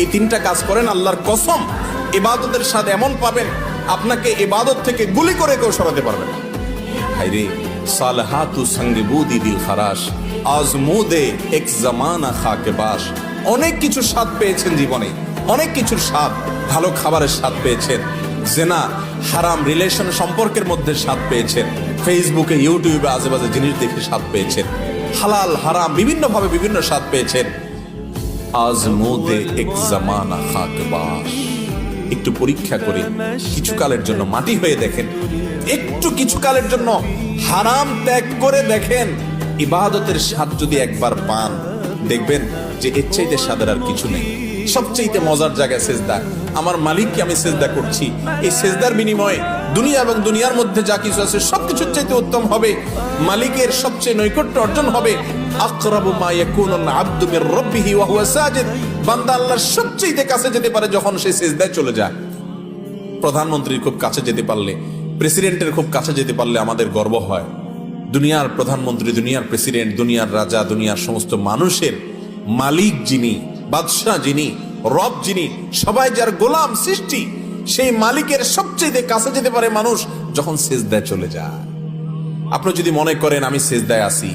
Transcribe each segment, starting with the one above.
এই তিনটা কাজ করেন আল্লাহর কসম। এবাদতের স্বাদ এমন পাবেন, আপনাকে এবাদত থেকে গুলি করে কেউ সরাতে পারবে না। হাইরে সালহাতু সঙ্গে বুদি দিল খারাস আজমুদে এক জামানা খাকে বাস। অনেক কিছু স্বাদ পেয়েছেন জীবনে, অনেক কিছুর স্বাদ, ভালো খাবারের স্বাদ পেয়েছেন। জেনা, হারাম রিলেশন সম্পর্কের মধ্যে স্বাদ পেয়েছেন। ফেসবুকে, ইউটিউবে, আজেবাজে জিনিস দেখে স্বাদ পেয়েছেন। হালাল, হারাম, বিভিন্নভাবে বিভিন্ন স্বাদ পেয়েছেন। আজমুদে এক জামানা খাকে একটু পরীক্ষা করে কিছু কালের জন্য মাটি হয়ে দেখেন। একটু কিছু কালের জন্য হারাম ত্যাগ করে দেখেন। ইবাদতের স্বাদ যদি একবার পান, দেখবেন যে এর চাইতে স্বাদের আর কিছু নেই। সবচেয়ে মজার জায়গায় সেজদা। আমার মালিককে আমি সেজদা করছি। এই সেজদার বিনিময়ে দুনিয়া এবং দুনিয়ার মধ্যে যা কিছু আছে সবকিছুর চাইতে উত্তম হবে। মালিকের সবচেয়ে নৈকট্য অর্জন হবে আকরাবু মা ইয়াকুনুল আবদু মির রাব্বিহি ওয়া হুয়া সাজিদ। বান্দা আল্লাহর সবচেয়ে কাছে যেতে পারে যখন সে সেজদায় চলে যায়। প্রধানমন্ত্রীর খুব কাছে যেতে পারলে, প্রেসিডেন্টের খুব কাছে যেতে পারলে আমাদের গর্ব হয়। দুনিয়ার প্রধানমন্ত্রী, দুনিয়ার প্রেসিডেন্ট, দুনিয়ার রাজা, দুনিয়ার সমস্ত মানুষের মালিক যিনি বাদশাহ যিনি, রব যিনি, সবাই যার গোলাম সৃষ্টি, সেই মালিকের সবচেয়ে কাছে যেতে পারে মানুষ যখন সেজদায় চলে যায়। আপনি যদি মনে করেন, আমি সেজদায় আছি,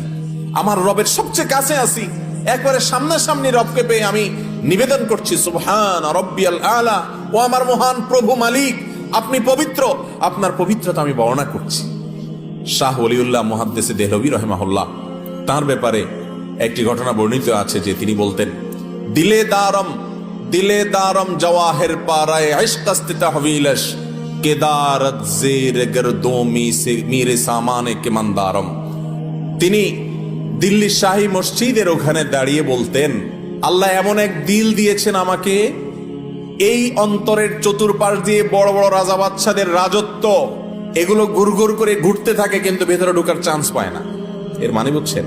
আমার রবের সবচেয়ে কাছে আছি, একবারে সামনাসামনি রবকে পেয়ে আমি নিবেদন করছি, সুবহান আলা, ও আমার মহান প্রভু মালিক, আপনি পবিত্র, আপনার পবিত্রতা আমি বর্ণনা করছি। শাহ ওলিউল্লাহ মুহাদ্দেসে দেহলবি রহমাহুল্লাহ, তার ব্যাপারে একটি ঘটনা বর্ণিত আছে যে তিনি বলতেন দিলে দারম দিলে দারম জওয়াহের পারায় আইশকাস্তিতা হবিলস কেদারত জের গরদোমি সে মিরে সামানে কে মন্দারম তিনি দিল্লি শাহী মসজিদের ওখানে দাঁড়িয়ে বলতেন, আল্লাহ এমন এক দিল দিয়েছেন আমাকে, এই অন্তরের চতুর্পাশ দিয়ে বড় বড় রাজা বাচ্চাদের রাজত্ব, এগুলো গুড়গুড় করে ঘুরতে থাকে কিন্তু ভেতরে ঢোকার চান্স পায় না। এর মানে বুঝছেন?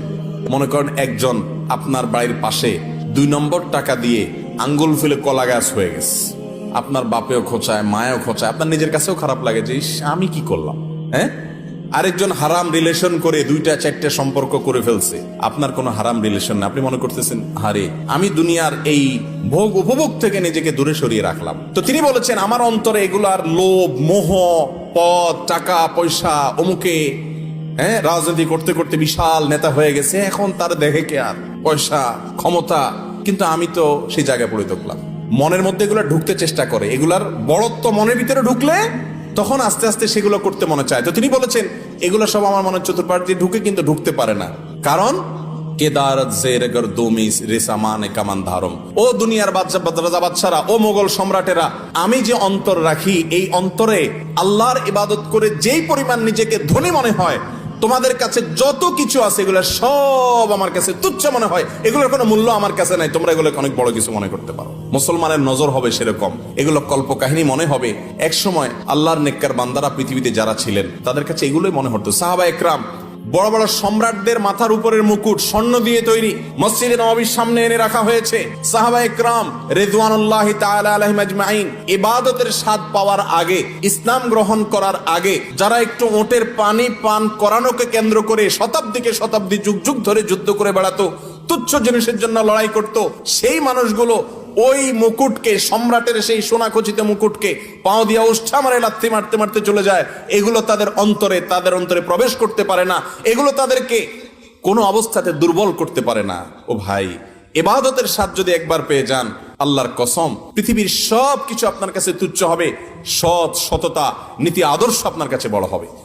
মনে করেন একজন আপনার বাড়ির পাশে দুই নম্বর টাকা দিয়ে আঙ্গুল ফেলে কলা গাছ হয়ে গেছে। আপনার বাপেও খোঁচায়, মায়েও খোঁচায়, আপনার নিজের কাছেও খারাপ লাগে যে আমি কি করলাম? হ্যাঁ? আরেকজন হারাম রিলেশন করে দুইটা, চারটে সম্পর্ক করে ফেলছে। আপনার কোনো হারাম রিলেশন না আপনি মনে করতেছেন হারে আমি দুনিয়ার এই ভোগ উপভোগ থেকে নিজেকে দূরে সরিয়ে রাখলাম। তো তিনি বলেছেন, আমার অন্তরে এগুলার লোভ, মোহ, পদ, টাকা, পয়সা, অমুকে হ্যাঁ রাজনীতি করতে করতে বিশাল নেতা হয়ে গেছে। এখন তার দেখে কে আর? পয়সা, ক্ষমতা কিন্তু আমি তো সেই জায়গায় পড়ে থাকলাম মনের মধ্যে এগুলো ঢুকতে চেষ্টা করে। এগুলার বড়ত্ব মনের ভিতরে ঢুকলে তখন আস্তে আস্তে সেগুলো করতে মনে চায়। তো তিনি বলেছেন, এগুলো সব আমার মনের চতুর্পাশ দিয়ে ঢুকে কিন্তু ঢুকতে পারে না। কারণ দমিস রেসামানে কামান ধারম। ও দুনিয়ার রাজা ও সম্রাটেরা, আমি যে অন্তর রাখি, এই অন্তরে আল্লাহর ইবাদত করে যেই পরিমাণ নিজেকে ধনী মনে হয় তোমাদের কাছে যত কিছু আছে, এগুলো সব আমার কাছে তুচ্ছ মনে হয়। এগুলোর কোনো মূল্য আমার কাছে নাই। তোমরা এগুলোকে অনেক বড় কিছু মনে করতে পারো। মুসলমানের নজর হবে সেরকম। এগুলো কল্পকাহিনী মনে হবে। এক সময় আল্লাহর নেককার বান্দারা পৃথিবীতে যারা ছিলেন, তাদের কাছে এগুলোই মনে হতো। সাহাবা একরাম বড় বড় সম্রাটদের মাথার উপরের মুকুট স্বর্ণ দিয়ে তৈরি মসজিদে নবাবির সামনে এনে রাখা হয়েছে। সাহাবা একরাম রেদওয়ানুল্লাহ আজমাইন ইবাদতের স্বাদ পাওয়ার আগে, ইসলাম গ্রহণ করার আগে, যারা একটু ওটের পানি পান করানোকে কেন্দ্র করে শতাব্দীকে শতাব্দী যুগ যুগ ধরে যুদ্ধ করে বেড়াতো, তুচ্ছ জিনিসের জন্য লড়াই করত, সেই মানুষগুলো ওই মুকুটকে, সম্রাটের সেই সোনা খচিত মুকুটকে পাও দিয়া উষ্ঠা মারে, লাথি মারতে মারতে চলে যায়। এগুলো তাদের অন্তরে তাদের অন্তরে প্রবেশ করতে পারে না। এগুলো তাদেরকে কোনো অবস্থাতে দুর্বল করতে পারে না। ও ভাই, এবাদতের স্বাদ যদি একবার পেয়ে যান, আল্লাহর কসম, পৃথিবীর সব কিছু আপনার কাছে তুচ্ছ হবে। সৎ সততা, নীতি, আদর্শ আপনার কাছে বড় হবে।